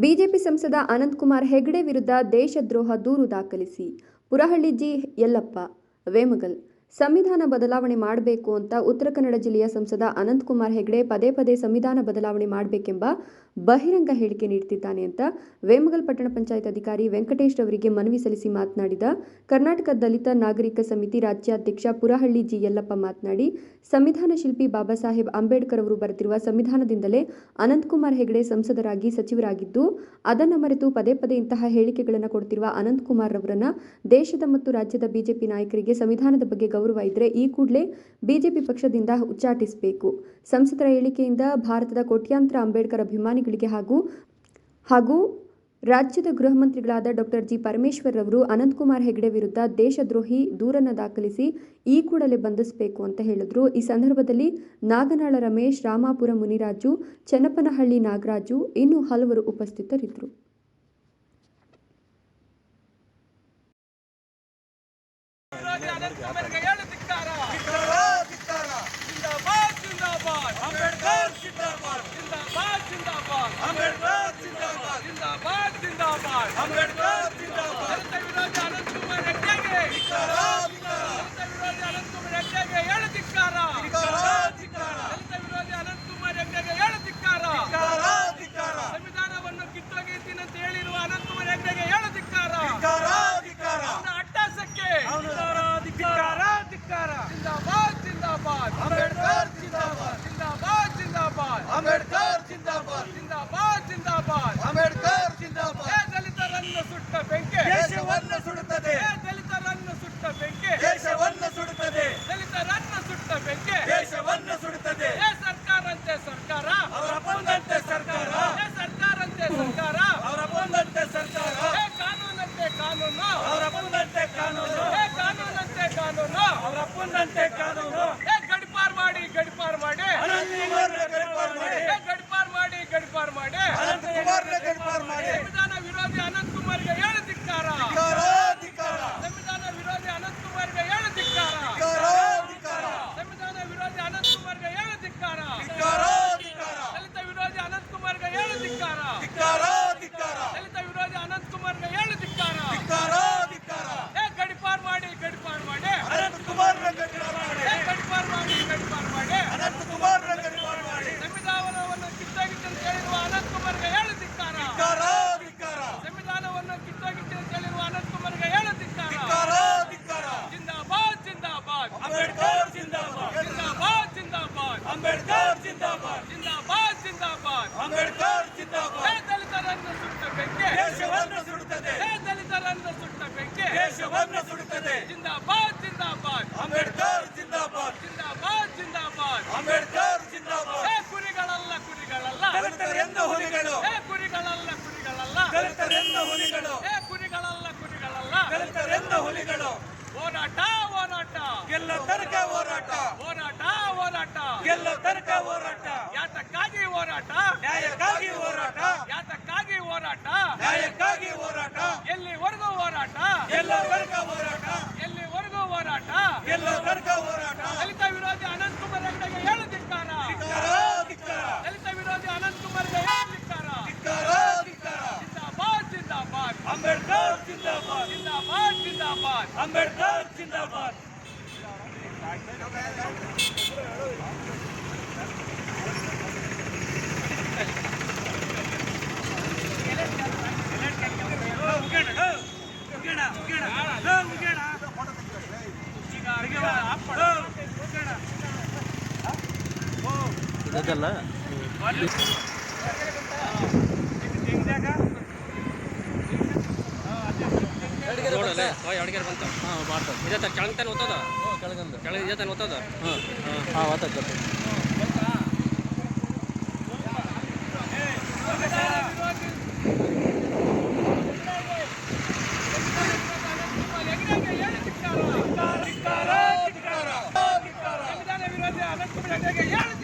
BJP ಸಂಸದ ಅನಂತಕುಮಾರ್ ಹೆಗಡೆ ವಿರುದ್ಧ ದೇಶದ್ರೋಹ ದೂರು ದಾಖಲಿಸಿ. ಪುರಹಳ್ಳಿ ಜಿ. ಯಲ್ಲಪ್ಪ ವೇಮಗಲ್ ಸಂವಿಧಾನ ಬದಲಾವಣೆ ಮಾಡಬೇಕು ಅಂತ ಉತ್ತರ ಕನ್ನಡ ಜಿಲ್ಲೆಯ ಸಂಸದ ಅನಂತಕುಮಾರ್ ಹೆಗಡೆ ಪದೇ ಪದೇ ಸಂವಿಧಾನ ಬದಲಾವಣೆ ಮಾಡಬೇಕೆಂಬ ಬಹಿರಂಗ ಹೇಳಿಕೆ ನೀಡುತ್ತಿದ್ದಾನೆ ಅಂತ ವೇಮಗಲ್ ಪಟ್ಟಣ ಪಂಚಾಯತ್ ಅಧಿಕಾರಿ ವೆಂಕಟೇಶ್ ಅವರಿಗೆ ಮನವಿ ಸಲ್ಲಿಸಿ ಮಾತನಾಡಿದ ಕರ್ನಾಟಕ ದಲಿತ ನಾಗರಿಕ ಸಮಿತಿ ರಾಜ್ಯಾಧ್ಯಕ್ಷ ಪುರಹಳ್ಳಿ ಜಿ ಯಲ್ಲಪ್ಪ ಮಾತನಾಡಿ, ಸಂವಿಧಾನ ಶಿಲ್ಪಿ ಬಾಬಾ ಸಾಹೇಬ್ ಅಂಬೇಡ್ಕರ್ ಅವರು ಬರೆದಿರುವ ಸಂವಿಧಾನದಿಂದಲೇ ಅನಂತಕುಮಾರ್ ಹೆಗಡೆ ಸಂಸದರಾಗಿ ಸಚಿವರಾಗಿದ್ದು, ಅದನ್ನು ಮರೆತು ಪದೇ ಪದೇ ಇಂತಹ ಹೇಳಿಕೆಗಳನ್ನು ಕೊಡ್ತಿರುವ ಅನಂತಕುಮಾರ್ ಅವರನ್ನು ದೇಶದ ಮತ್ತು ರಾಜ್ಯದ ಬಿಜೆಪಿ ನಾಯಕರಿಗೆ ಸಂವಿಧಾನದ ಬಗ್ಗೆ ಗೌರವ ಇದ್ರೆ ಈ ಕೂಡಲೇ ಬಿಜೆಪಿ ಪಕ್ಷದಿಂದ ಉಚ್ಚಾಟಿಸಬೇಕು. ಸಂಸದರ ಹೇಳಿಕೆಯಿಂದ ಭಾರತದ ಕೋಟ್ಯಾಂತರ ಅಂಬೇಡ್ಕರ್ ಅಭಿಮಾನಿಗಳಿಗೆ ಹಾಗೂ ಹಾಗೂ ರಾಜ್ಯದ ಗೃಹ ಮಂತ್ರಿಗಳಾದ ಡಾಕ್ಟರ್ ಜಿ. ಪರಮೇಶ್ವರ್ ಅವರು ಅನಂತಕುಮಾರ್ ಹೆಗಡೆ ವಿರುದ್ಧ ದೇಶದ್ರೋಹಿ ದೂರನ್ನು ದಾಖಲಿಸಿ ಈ ಕೂಡಲೇ ಬಂಧಿಸಬೇಕು ಅಂತ ಹೇಳಿದ್ರು. ಈ ಸಂದರ್ಭದಲ್ಲಿ ನಾಗನಾಳ ರಮೇಶ್, ರಾಮಾಪುರ ಮುನಿರಾಜು ಚನ್ನಪನಹಳ್ಳಿ ನಾಗರಾಜು ಇನ್ನೂ ಹಲವರು ಉಪಸ್ಥಿತರಿದ್ದರು ವಿರೋಧಿ ಅನಂತಕುಮಾರ್ಗೆ ಹೇಳು ಧಿಕ್ಕಾರ. ಜಿಂದಾಬಾದ್, ಜಿಂದಾಬಾದ್. ಜಿಂದಾಬಾದ್, ಜಿಂದಾಬಾದ್. ಜಿಂದಾಬಾದ್, ಜಿಂದಾಬಾದ್. ದಲಿತ ವಿರೋಧಿ ಅನಂತಕುಮಾರ್ ಹೆಗ್ಡೆಗೆ. ದಲಿತ ವಿರೋಧಿ ಅನಂತಕುಮಾರ್ ಹೆಗ್ಡೆಗೆ ಹೇಳು ಧಿಕ್ಕಾರ. ದಲಿತ ವಿರೋಧಿ ಅನಂತಕುಮಾರ್ ಹೆಗ್ಡೆಗೆ ಹೇಳು ಧಿಕ್ಕಾರ. ಸಂವಿಧಾನವನ್ನು ಕಿತ್ತೊಗೆಯುತ್ತೀನಿ ಅಂತ ಹೇಳಿರುವ ಅನಂತಕುಮಾರ್ ಹೆಗ್ಡೆಗೆ ಹೇಳು ಧಿಕ್ಕಾರ ಅವನ ಅಟ್ಟಹಾಸಕ್ಕೆ ಧಿಕ್ಕಾರ ಧಿಕ್ಕಾರ ಜಿಂದಾಬಾದ್ ಜಿಂದಾಬಾದ್ ಅಂಬೇಡ್ಕರ್ ಜಿಂದಾಬಾದ್. ಜಿಂದಾಬಾದ್ ಜಿಂದಾಬಾದ್ ಜಿಂದಾಬಾದ್ ಅಂಬೇಡ್ಕರ್ ಸುಟ್ಟ ಬೆಂಕಿ. ದೇಶವನ್ನು ಸುಡುತ್ತದೆ ಏ ದಲಿತರನ್ನು ಸುಟ್ಟ ಬೆಂಕಿ ದೇಶವನ್ನು ಸುಡುತ್ತದೆ ದಲಿತರನ್ನು ಸುಟ್ಟ ಬೆಂಕಿ ದೇಶವನ್ನು ಸುಡುತ್ತದೆ ಏ ಸರ್ಕಾರಂತೆ ಸರ್ಕಾರ ಅವರ ಬಂದಂತೆ ಸರ್ಕಾರ ಏ ಸರ್ಕಾರಂತೆ ಸರ್ಕಾರ ಅವರ ಬಂದಂತೆ ಸರ್ಕಾರ ಏ ಕಾನೂನಂತೆ ಕಾನೂನು ಅವರ ಬಂದಂತೆ ಕಾನೂನು ಏ ಕಾನೂನಂತೆ ಕಾನೂನು ಅವರ ಬಂದಂತೆ ಕಾನೂನು ಏ ಗಡಿಪಾರ್ ಮಾಡಿ ಗಡಿಪಾರ್ ಮಾಡಿ ಅನಂತಕುಮಾರ್ನ ಗಡಿಪಾರ್ ಮಾಡಿ ಏ ಗಡಿಪಾರ್ ಮಾಡಿ ಗಡಿಪಾರ್ ಮಾಡಿ ಅನಂತಕುಮಾರ್ನ ಗಡಿಪಾರ್ ಮಾಡಿ ಸಂವಿಧಾನ ವಿರೋಧಿ ಅನಂತ್ ಕುಮಾರ್ಗೆ ಹೇಳು ಧಿಕ್ಕಾರ ಧಿಕ್ಕಾರ ಧಿಕ್ಕಾರ ಸಂವಿಧಾನ ವಿರೋಧಿ ಅನಂತ್ ಕುಮಾರ್ಗೆ ಹೇಳು ಧಿಕ್ಕಾರ ಧಿಕ್ಕಾರ ಧಿಕ್ಕಾರ ಸಂವಿಧಾನ ವಿರೋಧಿ ಅನಂತ್ ಕುಮಾರ್ಗೆ ಹೇಳು ಧಿಕ್ಕಾರ ಧಿಕ್ಕಾರ ಧಿಕ್ಕಾರ ದಲಿತ ವಿರೋಧಿ ಅನಂತ್ ಕುಮಾರ್ಗೆ ಹೇಳು ಧಿಕ್ಕಾರ ಧಿಕ್ಕಾರ ಧಿಕ್ಕಾರ ದಲಿತ ವಿರೋಧಿ ಅನಂತ್ ಕುಮಾರ್ಗೆ ಹೇಳು ಧಿಕ್ಕಾರ ಧಿಕ್ಕಾರ ಧಿಕ್ಕಾರ ಏ ಗಡಿಪಾರ್ ಮಾಡಿ ಗಡಿಪಾರ್ ಮಾಡಿ ಅನಂತಕುಮಾರ್ನ ಗಡಿಪಾರ್ ಮಾಡಿ ಏ ಗಡಿಪಾರ್ ಮಾಡಿ ಗಡಿಪಾರ್ ಮಾಡಿ ಅನಂತಕುಮಾರ್ನ ಗಡಿಪಾರ್ ಮಾಡಿ ಸಂವಿಧಾನವನ್ನು ಕಿತ್ತೋಗಿತ್ತು ಅಂತ ಹೇಳಿರುವ ಅನಂತ್ ಕುಮಾರ್ಗೆ ಹೇಳು ಧಿಕ್ಕಾರ ಧಿಕ್ಕಾರ ಧಿಕ್ಕಾರ ಸಂವಿಧಾನವನ್ನು ಕಿತ್ತೋಗಿತ್ತು ಅಂತ ಹೇಳಿರುವ ಅನಂತ್ ಕುಮಾರ್ಗೆ ಹೇಳು ಧಿಕ್ಕಾರ ಧಿಕ್ಕಾರ ಧಿಕ್ಕಾರ ಜಿಂದಾಬಾದ್ ಜಿಂದಾಬಾದ್ ಅಂಬೇಡ್ಕರ್ ಜಿಂದಾಬಾದ್ ಜಿಂದಾಬಾದ್ ಜಿಂದಾಬಾದ್ ಅಂಬೇಡ್ಕರ್ ಜಿಂದಾಬಾದ್ ಜಿಂದಾಬಾದ್ ಜಿಂದಾಬಾದ್ ಅಂಬೇಡ್ಕರ್ ದಲಿತರನ್ನು ಸುಟ್ಟ ಬೆಂಕಿ ದೇಶವನ್ನು ಸುಡುತ್ತದೆ. ಹೇ ದಲಿತರನ್ನು ಸುಟ್ಟ ಬೆಂಕಿ ದೇಶವನ್ನು ಸುಡುತ್ತದೆ. ಜಿಂದಾಬಾದ್ ಜಿಂದಾಬಾದ್. ಅಂಬೇಡ್ಕರ್ ಜಿಂದಾಬಾದ್. ಜಿಂದಾಬಾದ್ ಜಿಂದಾಬಾದ್. ಅಂಬೇಡ್ಕರ್ ಜಿಂದಾಬಾದ್. ಕುರಿಗಳಲ್ಲ ಕುರಿಗಳಲ್ಲ. ದಲಿತರೆಂದು ಹುಲಿಗಳು. ಏ ಕುರಿಗಳಲ್ಲ ಕುರಿಗಳಲ್ಲ. ದಲಿತರೆಂದು ಹುಲಿಗಳು. ಏ ಕುರಿಗಳಲ್ಲ ಕುರಿಗಳಲ್ಲ. ದಲಿತರೆಂದು ಹುಲಿಗಳು. ಹೋರಾಟ ಹೋರಾಟ. ಗೆಲ್ಲ ತನಕ ಹೋರಾಟ. ಹೋರಾಟ ಹೋರಾಟ. ಗೆಲ್ಲ ತನಕ ಹೋರಾಟ. ಯಾತಕ್ಕಾಗಿ ಹೋರಾಟ? ನ್ಯಾಯಕ್ಕಾಗಿ ಹೋರಾಟ. ಯಾತಕ್ಕಾಗಿ ಹೋರಾಟ? ನ್ಯಾಯಕ್ಕಾಗಿ ಹೋರಾಟ. ಎಲ್ಲಿವರೆಗೂ ಹೋರಾಟ? ಎಲ್ಲ ತನಕ ಹೋರಾಟ. ಎಲ್ಲಿವರೆಗೂ ಹೋರಾಟ? ಎಲ್ಲ ತನಕ ಹೋರಾಟ. ದಲಿತ ವಿರೋಧಿ ಅನಂತ್ ಕುಮಾರ್ ಹೆಗಡೆಗೆ ಹೇಳು ಧಿಕ್ಕಾರ ದಲಿತ ವಿರೋಧಿ ಅನಂತ್ ಕುಮಾರ್ಗೆ ಹೇಳು ಧಿಕ್ಕಾರ. ಜಿಂದಾಬಾದ್ ಜಿಂದಾಬಾದ್. ಅಂಬೇಡ್ಕರ್ ಜಿಂದಾಬಾದ್. ಜಿಂದಾಬಾದ್ ಜಿಂದಾಬಾದ್. ಅಂಬೇಡ್ಕರ್ ಜಿಂದಾಬಾದ್. ಅದಲ್ಲ ಅಡಿಗೆ ಬಂತು. ಹಾಂ ಮಾಡ್ತಾರೆ ಇದೇ ತರ ತಾನೆ ಓದ್ತದ ಕೆಳಗಂದ ಕೆಳಗೆ ಇದೇ ತಾನೆ ಓದ್ತದ ಹಾಂ ಹಾಂ ಓದ್ತದ ಜೊತೆಗೆ ಏಳು